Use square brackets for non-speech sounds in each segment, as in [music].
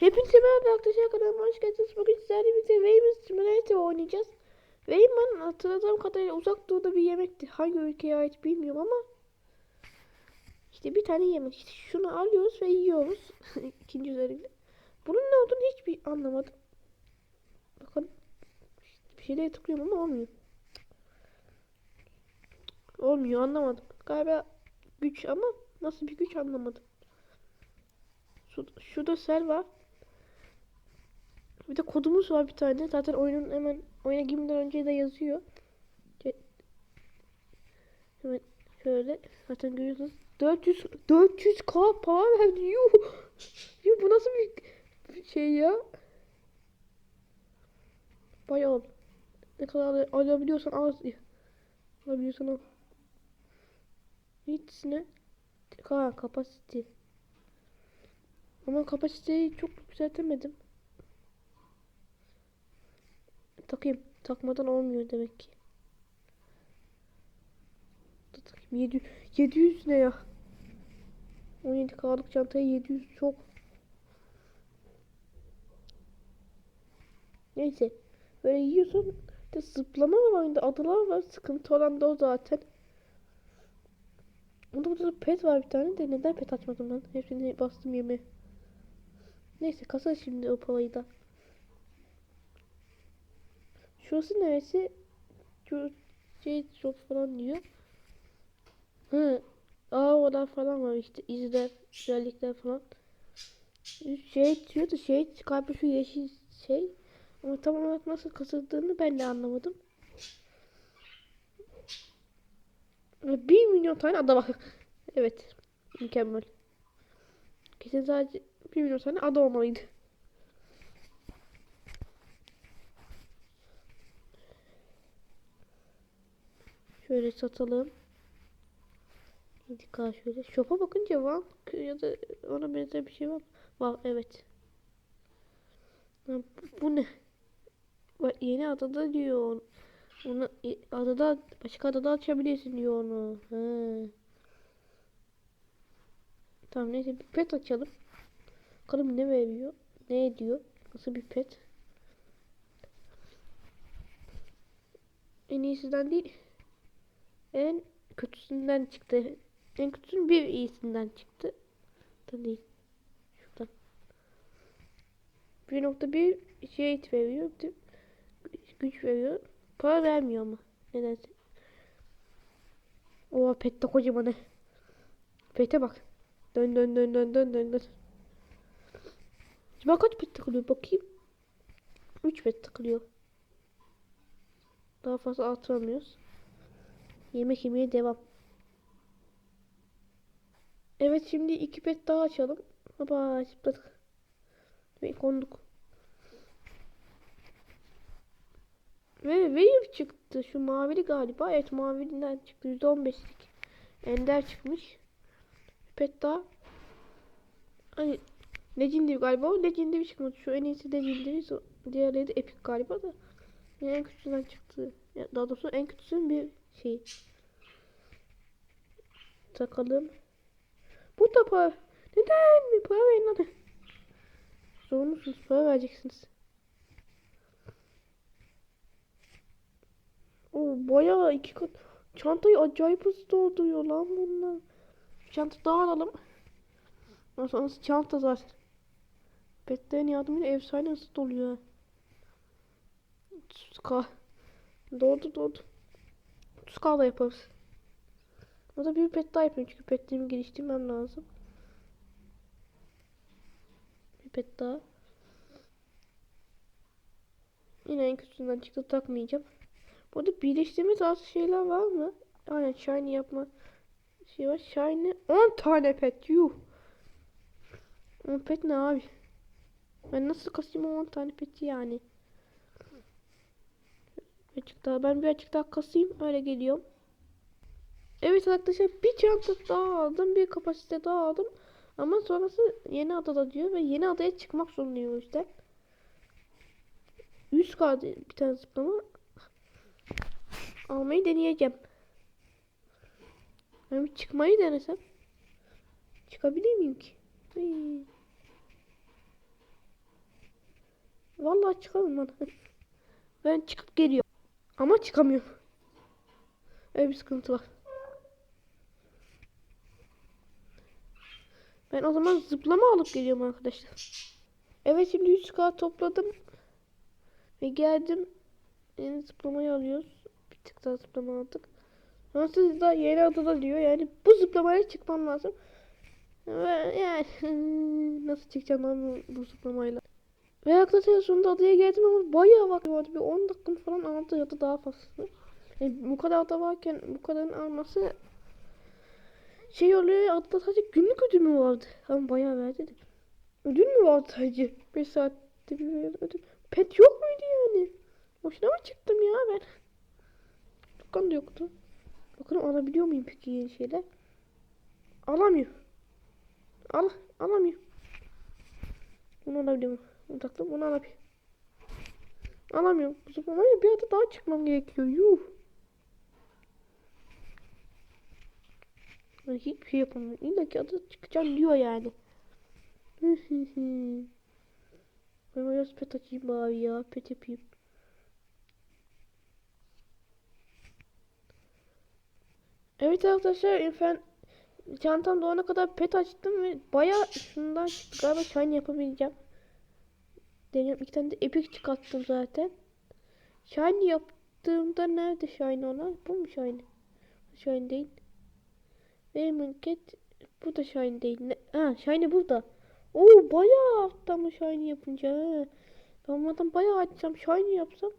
Hepinize merhaba arkadaşlar kanalıma hoş geldiniz. Bugün sizlerle birlikte Rayman Simulator oynayacağız. Rayman hatırladığım kadarıyla uzak doğuda bir yemekti. Hangi ülkeye ait bilmiyorum ama işte bir tane yemek. İşte şunu alıyoruz ve yiyoruz. [laughs] İkinci üzerinde. Bunun ne olduğunu hiçbir anlamadım. Bakın bir şeylere tıklıyorum ama olmuyor. Olmuyor anlamadım. Galiba güç ama nasıl bir güç anlamadım. Şu- Şurada sel var. Bir de kodumuz var bir tane. Zaten oyunun hemen oyuna girmeden önce de yazıyor. Hemen şöyle zaten görüyorsunuz. 400 400 k para verdi. Yuh. Yuh bu nasıl bir şey ya? Bayağı. Ne kadar al- alabiliyorsan al. Alabiliyorsan al. Hiç ne? Ha kapasite. Ama kapasiteyi çok yükseltemedim. Takayım. Takmadan olmuyor demek ki. Takayım. 700, 700 ne ya? 17 K'lık çantaya 700 çok. Neyse. Böyle yiyorsun. De zıplama var oyunda. Adalar var. Sıkıntı olan da o zaten. Onda burada da pet var bir tane de. Neden pet açmadım ben? Hepsini bastım yemeğe. Neyse kasa şimdi o parayı da. Şurası neresi? Şey çok falan diyor. Hı. Ağalar falan var işte izler, güzellikler falan. Şey diyor da şey galiba şu yeşil şey. Ama tam olarak nasıl kasıldığını ben de anlamadım. Bir milyon tane ada var. evet. Mükemmel. Kesin sadece bir milyon tane ada olmalıydı. Şöyle satalım. 7K şöyle. Shop'a bakınca var ya da ona benzer bir şey var. Var evet. Bu- Bu ne? Bak yeni adada diyor. Onu adada başka adada açabilirsin diyor onu. He. Tamam neyse bir pet açalım. Bakalım ne veriyor? Ne ediyor? Nasıl bir pet? En iyisinden değil. En kötüsünden çıktı. En kötüsünün bir iyisinden çıktı. Da değil. Şuradan. 1.1 şey veriyor. Güç veriyor. Para vermiyor ama. Nedense. Oha pet de kocaman. Pete bak. Dön dön dön dön dön dön dön. Acaba kaç pet takılıyor bakayım. 3 pet takılıyor. Daha fazla artıramıyoruz. Yemek yemeye devam. Evet şimdi iki pet daha açalım. Hoppa zıpladık. Ve konduk. Ve Wave çıktı. Şu mavili galiba. Evet mavilinden çıktı. %15'lik. Ender çıkmış. Pet daha. Hani Legendary galiba o. Legendary çıkmadı. Şu en iyisi Legendary. so- Diğerleri de Epic galiba da. Yine en kötüsünden çıktı. Daha doğrusu en kötüsünün bir şey. Takalım. Bu da para. Neden mi? Para verin hadi. Zorunlusunuz. Para vereceksiniz. O bayağı iki kat. Çantayı acayip hızlı dolduruyor lan bunlar. Çanta daha alalım. Sonrası çanta zaten. Petlerin yardımıyla efsane hızlı doluyor. ha. 30k. Doldu doldu. 30k da yaparız. O bir pet daha yapıyorum çünkü petlerimi geliştirmem lazım. Bir pet daha. Yine en kötüsünden çıktı takmayacağım. Burada birleştirme tarzı şeyler var mı? Aynen shiny yapma şey var. Shiny 10 tane pet yuh. 10 pet ne abi? Ben nasıl kasayım o 10 tane peti yani? Birazcık daha ben birazcık daha kasayım öyle geliyorum. Evet arkadaşlar bir çanta daha aldım bir kapasite daha aldım. Ama sonrası yeni adada diyor ve yeni adaya çıkmak zorundayım o yüzden. 100 kaldı bir tane zıplama. Almayı deneyeceğim. Ben bir çıkmayı denesem. Çıkabilir miyim ki? Ay. vallahi çıkamam lan. [laughs] Ben çıkıp geliyorum. Ama çıkamıyorum. Öyle bir sıkıntı var. Ben o zaman zıplama alıp geliyorum arkadaşlar. Evet şimdi 100k topladım. Ve geldim. Yeni zıplamayı alıyoruz. Bir tık daha zıplama aldık. Nasıl da yeni adada diyor. Yani bu zıplamaya çıkmam lazım. Ve yani [laughs] nasıl çıkacağım ben bu zıplamayla. Ve sonunda adaya geldim ama bayağı vakit vardı. Bir 10 dakika falan aldı ya da daha fazla. Yani bu kadar da varken bu kadarın alması şey oluyor adada sadece günlük ödül mü vardı? Ama bayağı verdi de. Ödül mü vardı sadece? 5 saatte bir ödül. Pet yok muydu yani? Boşuna mı çıktım ya ben? Dükkan da yoktu. Bakalım alabiliyor muyum peki yeni şeyler? Alamıyor. Al, alamıyor. Bunu alabiliyor muyum? Taktım, bunu alabiliyor. Alamıyorum. Bu zıplamayla bir adı daha çıkmam gerekiyor. Yuh. Hiçbir şey yapamıyorum. İlla ki adı çıkacağım diyor yani. [laughs] ben biraz pet açayım bari ya. Pet yapayım. Evet arkadaşlar ben çantam doğana kadar pet açtım ve baya şundan galiba shine yapabileceğim. Deniyorum iki tane de epic çıkarttım zaten. Shine yaptığımda nerede shine olan? Bu mu shine? Shine değil. Raymond Cat bu da shine değil. Ne? Ha shine burada. Oo bayağı arttı shine yapınca. ha. Ben bunlardan bayağı açacağım. Shine yapsam.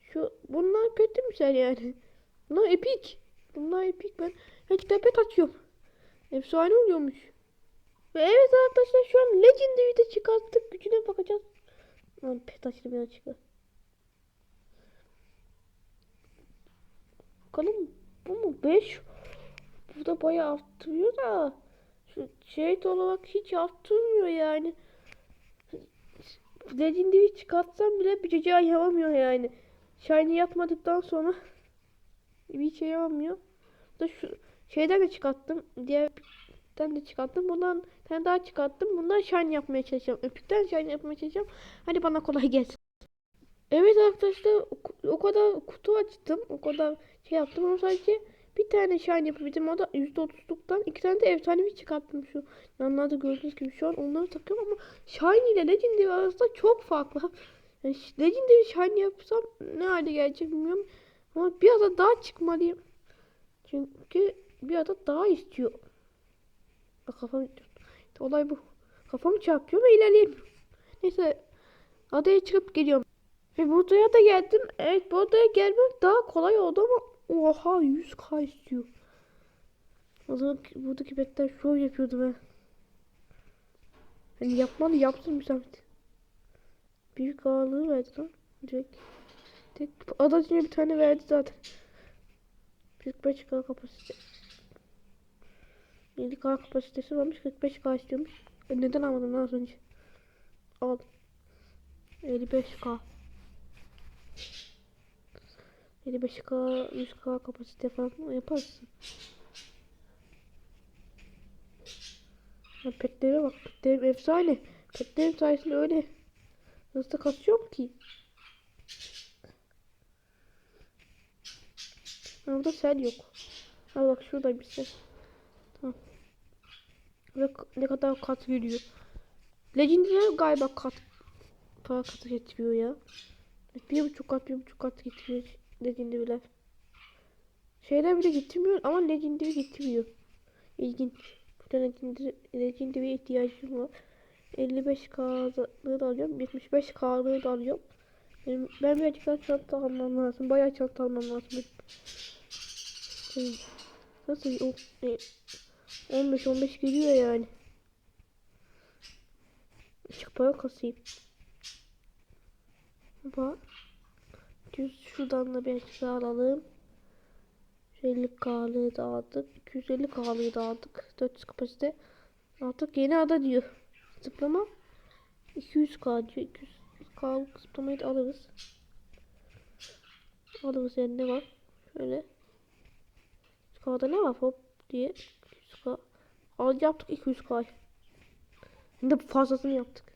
Şu bunlar kötü sen yani? Bunlar epic. Bunlar epik ben hiç pet açıyorum. Efsane oluyormuş. Ve evet arkadaşlar şu an Legendary'de çıkarttık. Gücüne bakacağız. Lan pet açtım ya çıkar. Bakalım bu mu? 5. Burada bayağı arttırıyor da. Şu şey olarak hiç arttırmıyor yani. Legendary çıkartsam bile bir cüce yapamıyor yani. Shiny yapmadıktan sonra [laughs] bir şey yapamıyor. Da şu şeyden de çıkarttım. Diğerden de çıkarttım. Bundan tane daha çıkarttım. Bundan shine yapmaya çalışacağım. Öpükten shine yapmaya çalışacağım. Hadi bana kolay gelsin. Evet arkadaşlar o, kadar kutu açtım. O kadar şey yaptım ama sadece bir tane shine yapabildim. O da %30'luktan iki tane de efsanevi çıkarttım şu. Yanlarda gördüğünüz gibi şu an onları takıyorum ama shine ile legendary arasında çok fark var. Yani legendary shine yapsam ne hale gelecek bilmiyorum. Ama bir ada daha çıkmalıyım. Çünkü bir ada daha istiyor. Bak kafam olay bu. Kafamı çarpıyor ve ilerleyemiyorum. Neyse adaya çıkıp geliyorum. Ve buraya da geldim. Evet bu adaya gelmek daha kolay oldu ama oha 100k istiyor. O zaman buradaki betler şov yapıyordu be. Hani yapmalı yapsın zahmet. Büyük ağırlığı verdi lan. Direkt. Tek adacıya bir tane verdi zaten. 45k kapasite. 7k kapasitesi varmış 45k istiyormuş. E neden almadım az önce? Al. 55k. 55k 100k kapasite falan yaparsın. Ya petlere bak. Petlerim efsane. Petlerim sayesinde öyle hızlı kasıyorum ki. Orada sel yok. Ha bak şurada bir sel. Ne kadar kat geliyor. Legendary galiba kat para katı getiriyor ya. Bir buçuk kat bir buçuk kat getiriyor Legendary'ler. Şeyler bile getirmiyor ama Legendary getiriyor. İlginç. Burada Legendary, Legendary ihtiyacım var. 55k'lığı da alıyorum. 75k'lığı da alıyorum. Benim, ben birazcık daha çanta almam lazım. Bayağı çanta almam lazım. Nasıl o, e, 15-15 geliyor yani. Çık para kasayım. Bak. Düz şuradan da bir daha alalım. 50 k'lığı da aldık. 250 k'lığı da aldık. 400 kapasite. Artık yeni ada diyor. Zıplama. 200 k diyor. 200 k'lık zıplamayı da alırız. Alırız yani ne var? Şöyle. K'da ne var hop diye. 200k. Al yaptık 200k. Hem de fazlasını yaptık.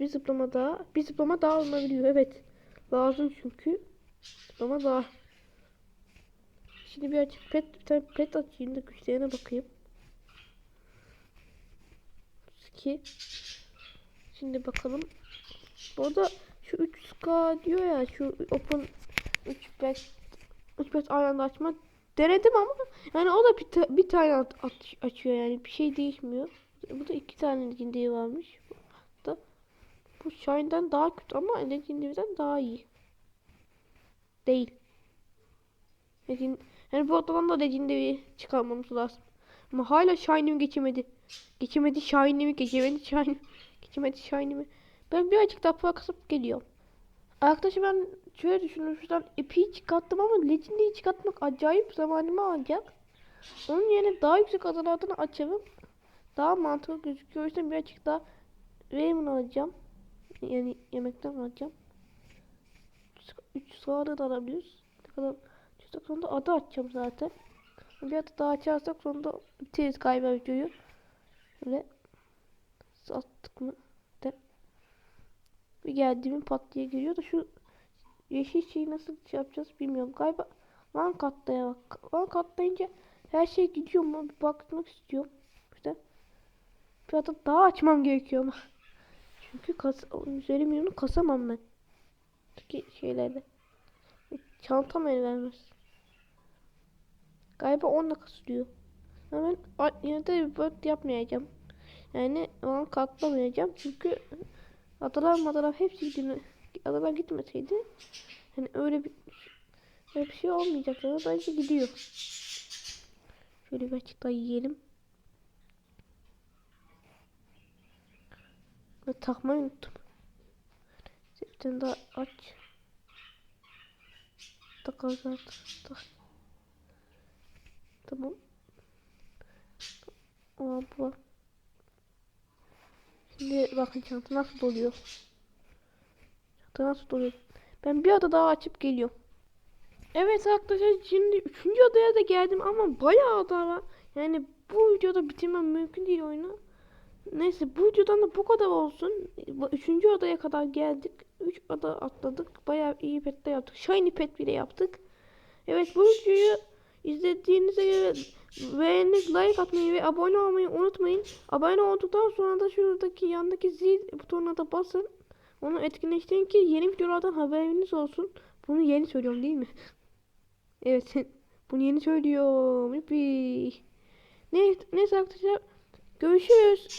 Bir zıplama daha. Bir zıplama daha alınabiliyor. Evet. Lazım çünkü. Zıplama daha. Şimdi bir açık pet, bir tane pet açayım da güçlerine bakayım. 2 Şimdi bakalım. Bu arada şu 3K diyor ya şu open 3 pet 3 pet aynı anda açma denedim ama yani o da bir, ta- bir tane at- at- açıyor yani bir şey değişmiyor. Bu da iki tane legendary varmış. Da bu Shine'den daha kötü ama legendary'den daha iyi. Değil. Legend yani bu odadan da legendary çıkarmamız lazım. Ama hala Shine'imi geçemedi. Geçemedi Shine'imi geçemedi Shine. [laughs] Geçemedi Shine'imi. Ben birazcık daha para kasıp geliyorum. Arkadaşlar ben şöyle düşünüyorum. Şuradan ipi çıkarttım ama Legendary'i çıkartmak acayip zamanımı alacak. Onun yerine daha yüksek adalardan açarım. Daha mantıklı gözüküyor. O yüzden birazcık daha Raymond alacağım. Yani yemekten alacağım. 3 sırada da alabiliriz. Ne kadar Çıktık sonunda ada açacağım zaten. Bir adı daha açarsak sonunda bitiririz galiba videoyu. Şöyle sattık mı? De. Bir geldiğimin pat diye geliyor da şu yeşil şeyi nasıl şey yapacağız bilmiyorum. Galiba lan katlaya bak. Lan katlayınca her şey gidiyor mu? Bir bakmak istiyorum. İşte bir adı daha açmam gerekiyor ama. [laughs] Çünkü kas üzeri kasamam ben. Çünkü şeylerde. Çantam el vermez. Galiba 10 kasılıyor. Ama ben yine de bir yapmayacağım. Yani o an katlamayacağım çünkü [laughs] adalar madalar hepsi gidiyor. Adalar gitmeseydi hani öyle bir öyle bir şey olmayacak. Ama bence gidiyor. Şöyle bir açık daha yiyelim. Ve takmayı unuttum. Tane daha aç. Takalım zaten. Tak. Tamam. Aa bu. Şimdi bakın çanta nasıl doluyor. Çanta nasıl doluyor. Ben bir ada daha açıp geliyorum. Evet arkadaşlar şimdi üçüncü adaya da geldim ama bayağı ada var. Yani bu videoda bitirmem mümkün değil oyunu. Neyse bu videodan da bu kadar olsun. Üçüncü adaya kadar geldik. Üç ada atladık. Bayağı iyi pet de yaptık. Shiny pet bile yaptık. Evet bu videoyu izlediğinize göre beğenip like atmayı ve abone olmayı unutmayın. Abone olduktan sonra da şuradaki yandaki zil butonuna da basın. Onu etkinleştirin ki yeni videolardan haberiniz olsun. Bunu yeni söylüyorum değil mi? [laughs] evet. [laughs] Bunu yeni söylüyorum. Yuppi. Ne, neyse arkadaşlar. Görüşürüz.